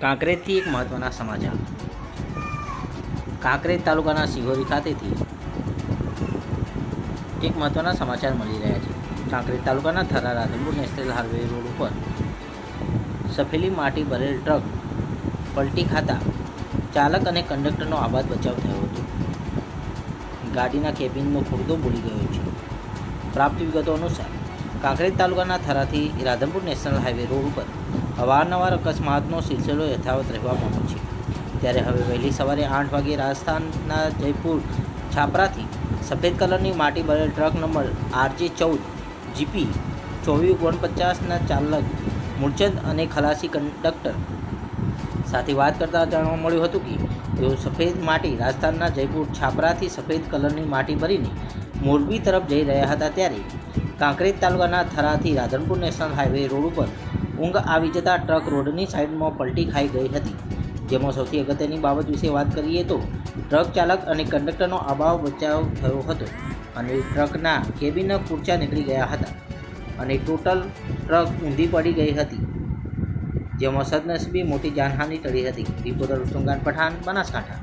કાંકરેજથી એક મહત્ત્વના સમાચાર. કાંકરેજ તાલુકાના સિહોરી ખાતેથી એક મહત્ત્વના સમાચાર મળી રહ્યા છે. કાંકરેજ તાલુકાના Thara Radhanpur national highway road ઉપર સફેલી માટી ભરેલ ટ્રક પલટી ખાતા ચાલક અને કંડક્ટરનો આબાદ બચાવ થયો હતો. ગાડીના કેબિનનો ખુરદો બોલી ગયો છે. પ્રાપ્ત વિગતો અનુસાર, કાંકરેજ તાલુકાના થરાથી રાધનપુર નેશનલ હાઈવે રોડ ઉપર અવારનવાર અકસ્માતનો સિલસિલો યથાવત રહેવા પામ્યો છે. ત્યારે હવે વહેલી સવારે આઠ વાગે રાજસ્થાનના જયપુર છાપરાથી સફેદ કલરની માટી ભરેલ ટ્રક નંબર આરજે ચૌદ, જીપી ચોવીસ ઓગણપચાસના ચાલક મૂળચંદ અને ખલાસી કંડક્ટર સાથે વાત કરતાં જાણવા મળ્યું હતું કે તેઓ સફેદ માટી રાજસ્થાનના જયપુર છાપરાથી સફેદ કલરની માટી ભરીને મોરબી તરફ જઈ રહ્યા હતા ત્યારે કાંકરેજ તાલુકાના થરાથી રાધનપુર નેશનલ હાઈવે રોડ ઉપર ઊંઘ આવી જતા ટ્રક રોડની સાઈડમાં પલટી ખાઈ ગઈ હતી. જેમાં સૌથી અગત્યની બાબત વિશે વાત કરીએ તો ટ્રક ચાલક અને કંડક્ટરનો અભાવ બચાવ થયો હતો અને ટ્રકના કેબિનના ખુરચા નીકળી ગયા હતા અને ટોટલ ટ્રક ઊંધી પડી ગઈ હતી. જેમાં સદનસીબી મોટી જાનહાનિ ટળી હતી. રિપોર્ટર ઉસ્તમગાન પઠાણ, બનાસકાંઠા.